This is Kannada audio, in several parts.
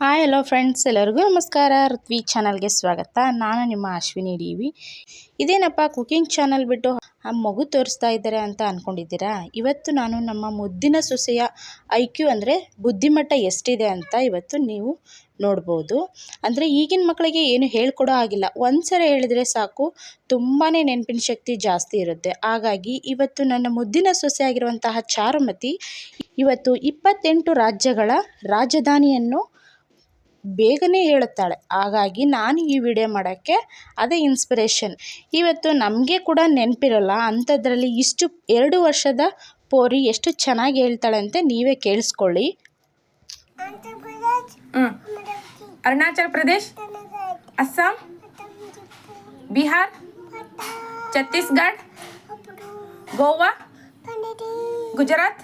ಹಾಯ್ ಹಲೋ ಫ್ರೆಂಡ್ಸ್ ಎಲ್ಲರಿಗೂ ನಮಸ್ಕಾರ. ಋತ್ವಿ ಚಾನಲ್ಗೆ ಸ್ವಾಗತ. ನಾನು ನಿಮ್ಮ ಅಶ್ವಿನಿ ವಿ ಇದೇನಪ್ಪ ಕುಕಿಂಗ್ ಚಾನಲ್ ಬಿಟ್ಟು ಆ ಮಗು ತೋರಿಸ್ತಾ ಇದ್ದಾರೆ ಅಂತ ಅಂದ್ಕೊಂಡಿದ್ದೀರಾ ಇವತ್ತು ನಾನು ನಮ್ಮ ಮುದ್ದಿನ ಸೊಸೆಯ ಐ ಕ್ಯೂ ಅಂದರೆ ಬುದ್ಧಿಮಟ್ಟ ಎಷ್ಟಿದೆ ಅಂತ ಇವತ್ತು ನೀವು ನೋಡ್ಬೋದು. ಅಂದರೆ ಈಗಿನ ಮಕ್ಕಳಿಗೆ ಏನು ಹೇಳ್ಕೊಡೋ ಆಗಿಲ್ಲ ಒಂದು ಸರಿ ಹೇಳಿದರೆ ಸಾಕು ತುಂಬಾ ನೆನಪಿನ ಶಕ್ತಿ ಜಾಸ್ತಿ ಇರುತ್ತೆ. ಹಾಗಾಗಿ ಇವತ್ತು ನನ್ನ ಮುದ್ದಿನ ಸೊಸೆ ಆಗಿರುವಂತಹ ಚಾರುಮತಿ ಇವತ್ತು ಇಪ್ಪತ್ತೆಂಟು ರಾಜ್ಯಗಳ ರಾಜಧಾನಿಯನ್ನು ಬೇಗನೆ ಹೇಳುತ್ತಾಳೆ. ಹಾಗಾಗಿ ನಾನು ಈ ವಿಡಿಯೋ ಮಾಡೋಕ್ಕೆ ಅದೇ ಇನ್ಸ್ಪಿರೇಷನ್ ಇವತ್ತು ನಮಗೆ ಕೂಡ ನೆನಪಿರಲ್ಲ, ಅಂಥದ್ರಲ್ಲಿ ಇಷ್ಟು ಎರಡು ವರ್ಷದ ಪೋರಿ ಎಷ್ಟು ಚೆನ್ನಾಗಿ ಹೇಳ್ತಾಳೆ ಅಂತ ನೀವೇ ಕೇಳಿಸ್ಕೊಳ್ಳಿ. ಅರುಣಾಚಲ ಪ್ರದೇಶ, ಅಸ್ಸಾಂ, ಬಿಹಾರ್ ಛತ್ತೀಸ್ಗಢ ಗೋವಾ, ಗುಜರಾತ್.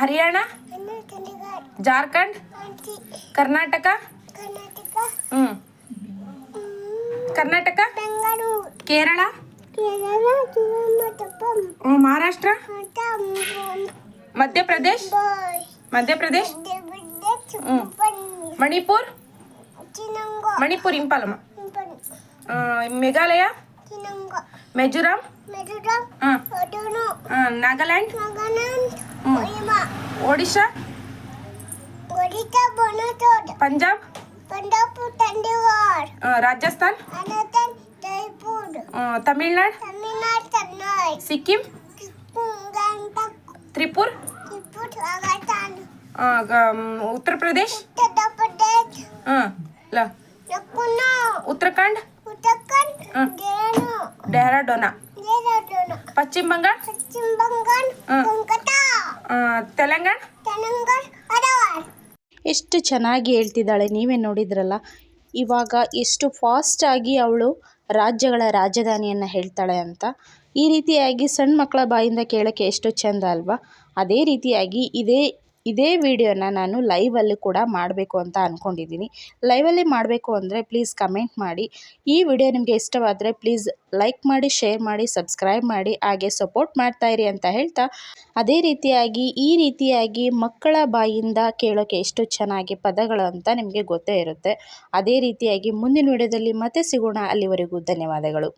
ಹರಿಯಾಣ ಜಾರ್ಖಂಡ್ ಕರ್ನಾಟಕ ಹ್ಮ್. ಕರ್ನಾಟಕ ಕೇರಳ ಹ್ಮ್, ಮಹಾರಾಷ್ಟ್ರ ಮಧ್ಯಪ್ರದೇಶ್ ಮಧ್ಯಪ್ರದೇಶ್ ಹ್ಮ್. ಮಣಿಪುರ್ ಮಣಿಪುರ್ ಇಂಪಾಲಮ್ಮ ಆ, Meghalaya Mizoram Punjab, Punjab. Chandigarh, Tandiwar. Ah, Rajasthan. Anantan Jaipur. Ah, Tamil Nadu. Tamil Nadu Chennai. Sikkim. Gangtok. Tripur. Tripur Rajasthan. Ah, Uttar Pradesh. Uttar Pradesh. Uh, la. Lakuna. Uttarakhand. Uttarakhand. Uh. Dehradona. Dehradona. Pachim Bangal. Pachim Bangal. Kolkata. Telangana. Telangana. Adawar. ಎಷ್ಟು ಚೆನ್ನಾಗಿ ಹೇಳ್ತಿದ್ದಾಳೆ, ನೀವೇ ನೋಡಿದ್ರಲ್ಲ. ಇವಾಗ ಎಷ್ಟು ಫಾಸ್ಟಾಗಿ ಅವಳು ರಾಜ್ಯಗಳ ರಾಜಧಾನಿಯನ್ನು ಹೇಳ್ತಾಳೆ ಅಂತ. ಈ ರೀತಿಯಾಗಿ ಸಣ್ಣ ಮಕ್ಕಳ ಬಾಯಿಂದ ಕೇಳೋಕ್ಕೆ ಎಷ್ಟು ಚೆಂದ ಅಲ್ವಾ. ಅದೇ ರೀತಿಯಾಗಿ ಇದೇ ಇದೇ ವಿಡಿಯೋನ ನಾನು ಲೈವಲ್ಲಿ ಕೂಡ ಮಾಡಬೇಕು ಅಂತ ಅಂದ್ಕೊಂಡಿದ್ದೀನಿ ಲೈವಲ್ಲಿ ಮಾಡಬೇಕು ಅಂದರೆ ಪ್ಲೀಸ್ ಕಮೆಂಟ್ ಮಾಡಿ. ಈ ವಿಡಿಯೋ ನಿಮಗೆ ಇಷ್ಟವಾದರೆ ಪ್ಲೀಸ್ ಲೈಕ್ ಮಾಡಿ, ಶೇರ್ ಮಾಡಿ, ಸಬ್ಸ್ಕ್ರೈಬ್ ಮಾಡಿ, ಹಾಗೆ ಸಪೋರ್ಟ್ ಮಾಡ್ತಾಯಿರಿ ಅಂತ ಹೇಳ್ತಾ. ಅದೇ ರೀತಿಯಾಗಿ, ಈ ರೀತಿಯಾಗಿ ಮಕ್ಕಳ ಬಾಯಿಂದ ಕೇಳೋಕ್ಕೆ ಎಷ್ಟು ಚೆನ್ನಾಗಿ ಪದಗಳು ಅಂತ ನಿಮಗೆ ಗೊತ್ತೇ ಇರುತ್ತೆ. ಅದೇ ರೀತಿಯಾಗಿ ಮುಂದಿನ ವಿಡಿಯೋದಲ್ಲಿ ಮತ್ತೆ ಸಿಗೋಣ. ಅಲ್ಲಿವರೆಗೂ ಧನ್ಯವಾದಗಳು.